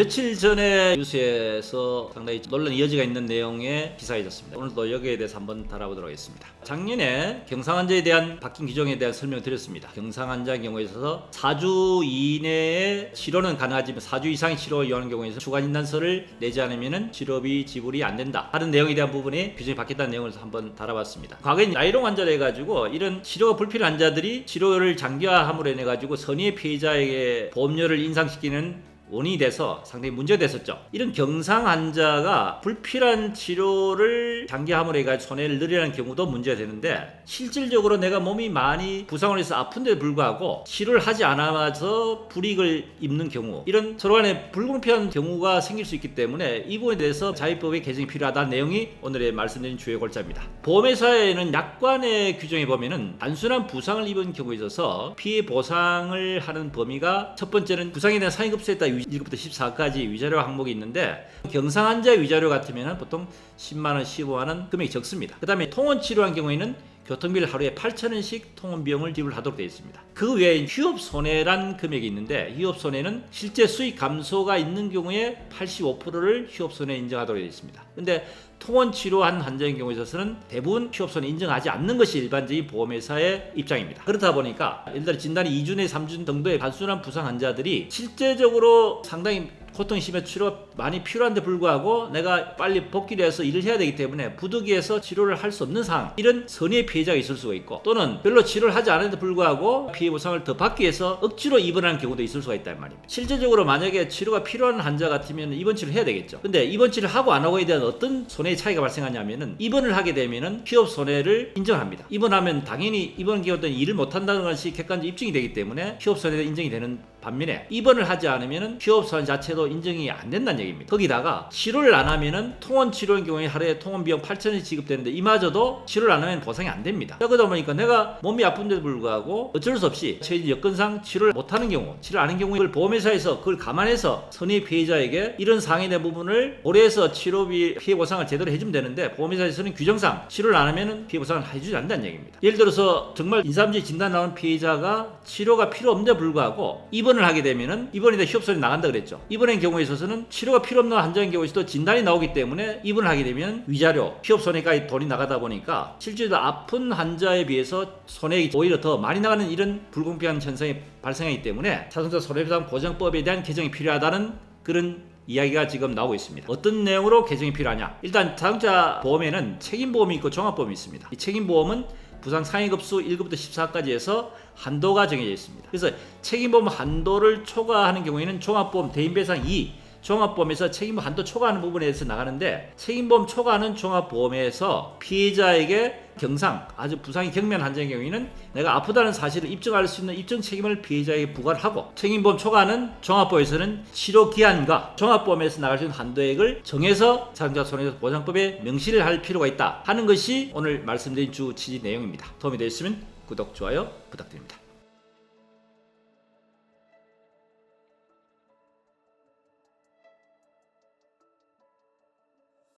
며칠 전에 뉴스에서 상당히 논란이 여지가 있는 내용의 기사해졌습니다. 오늘도 여기에 대해서 한번 달아보도록 하겠습니다. 작년에 경상환자에 대한 바뀐 규정에 대한 설명을 드렸습니다. 경상환자의 경우에 있어서 4주 이내에 치료는 가능하지만 4주 이상의 치료를 요하는 경우에 있어 주간진단서를 내지 않으면 치료비 지불이 안 된다. 하는 내용에 대한 부분에 규정이 바뀌었다는 내용을 한번 달아봤습니다. 과거에 나이롱 환자를 해가지고 이런 치료가 불필요한 환자들이 치료를 장기화함으로 인해 가지고 선의의 피해자에게 보험료를 인상시키는 원인이 돼서 상당히 문제가 됐었죠. 이런 경상 환자가 불필요한 치료를 장기화함으로 해가지고 손해를 늘리는 경우도 문제가 되는데 실질적으로 내가 몸이 많이 부상을 해서 아픈데도 불구하고 치료를 하지 않아서 불이익을 입는 경우 이런 서로 간에 불공평한 경우가 생길 수 있기 때문에 이 부분에 대해서 자위법의 개정이 필요하다는 내용이 오늘의 말씀드린 주요 골자입니다. 보험회사에는 약관의 규정에 보면은 단순한 부상을 입은 경우에 있어서 피해 보상을 하는 범위가 첫 번째는 부상에 대한 상위급수에 따라 1급부터 14까지 위자료 항목이 있는데 경상 환자 위자료 같으면 보통 10만 원, 15만 원 금액이 적습니다. 그다음에 통원 치료한 경우에는 교통비를 하루에 8,000원씩 통원 비용을 지불하도록 되어 있습니다. 그 외에 휴업 손해란 금액이 있는데 휴업 손해는 실제 수익 감소가 있는 경우에 85%를 휴업 손해 인정하도록 되어 있습니다. 근데 통원 치료한 환자의 경우에 있어서는 대부분 휴업 손해 인정하지 않는 것이 일반적인 보험회사의 입장입니다. 그렇다 보니까 예를 들어 진단이 2주 내 3주 정도의 단순한 부상 환자들이 실제적으로 상당히 고통이 심해 치료 많이 필요한데 불구하고 내가 빨리 복귀를 해서 일을 해야 되기 때문에 부득이해서 치료를 할 수 없는 상황. 이런 선의의 피해자가 있을 수가 있고 또는 별로 치료를 하지 않았는데 불구하고 피해 보상을 더 받기 위해서 억지로 입원하는 경우도 있을 수가 있단 말입니다. 실제적으로 만약에 치료가 필요한 환자 같으면 입원 치료를 해야 되겠죠. 근데 입원 치료를 하고 안 하고에 대한 어떤 손해의 차이가 발생하냐면은 입원을 하게 되면은 피업 손해를 인정합니다. 입원하면 당연히 입원 기간 동안 일을 못한다는 것이 객관적 입증이 되기 때문에 피업 손해가 인정이 되는 반면에 입원을 하지 않으면은 휴업 손해 자체도 인정이 안 된다는 얘기입니다. 거기다가 치료를 안 하면은 통원 치료인 경우에 하루에 통원 비용 8천원이 지급되는데 이마저도 치료를 안 하면 보상이 안 됩니다. 그러다 보니까 내가 몸이 아픈데도 불구하고 어쩔 수 없이 처해진 여건상 치료를 못 하는 경우, 치료 안 하는 경우에 그걸 보험회사에서 그걸 감안해서 선의 피해자에게 이런 상해 대 부분을 고려해서 치료비 피해 보상을 제대로 해주면 되는데 보험회사에서는 규정상 치료를 안 하면은 피해 보상을 해주지 않는다는 얘기입니다. 예를 들어서 정말 인삼지 진단 나온 피해자가 치료가 필요 없는데 불구하고 입원 을 하게 되면은 입원인데 휴업소리 나간다 그랬죠. 입원의 경우에 있어서는 치료가 필요 없는 환자인 경우에 있어도 진단이 나오기 때문에 입원을 하게 되면 위자료, 휴업손해까지 돈이 나가다 보니까 실제로 아픈 환자에 비해서 손해가 오히려 더 많이 나가는 이런 불공평한 현상이 발생하기 때문에 자동차 손해배상 보장법에 대한 개정이 필요하다는 그런 이야기가 지금 나오고 있습니다. 어떤 내용으로 개정이 필요하냐? 일단 자동차 보험에는 책임보험이 있고 종합보험이 있습니다. 이 책임보험은 부상 상위급수 1급부터 14까지 해서 한도가 정해져 있습니다. 그래서 책임보험 한도를 초과하는 경우에는 종합보험 대인배상 2 종합보험에서 책임보험 한도 초과하는 부분에 대해서 나가는데 책임보험 초과하는 종합보험에서 피해자에게 경상 아주 부상이 경미한 환자의 경우에는 내가 아프다는 사실을 입증할 수 있는 입증 책임을 피해자에게 부과를 하고 책임보험 초과하는 종합보험에서는 치료 기한과 종합보험에서 나갈 수 있는 한도액을 정해서 자동차 손해배상 보장법에 명시를 할 필요가 있다 하는 것이 오늘 말씀드린 주 취지 내용입니다. 도움이 되셨으면 구독 좋아요 부탁드립니다.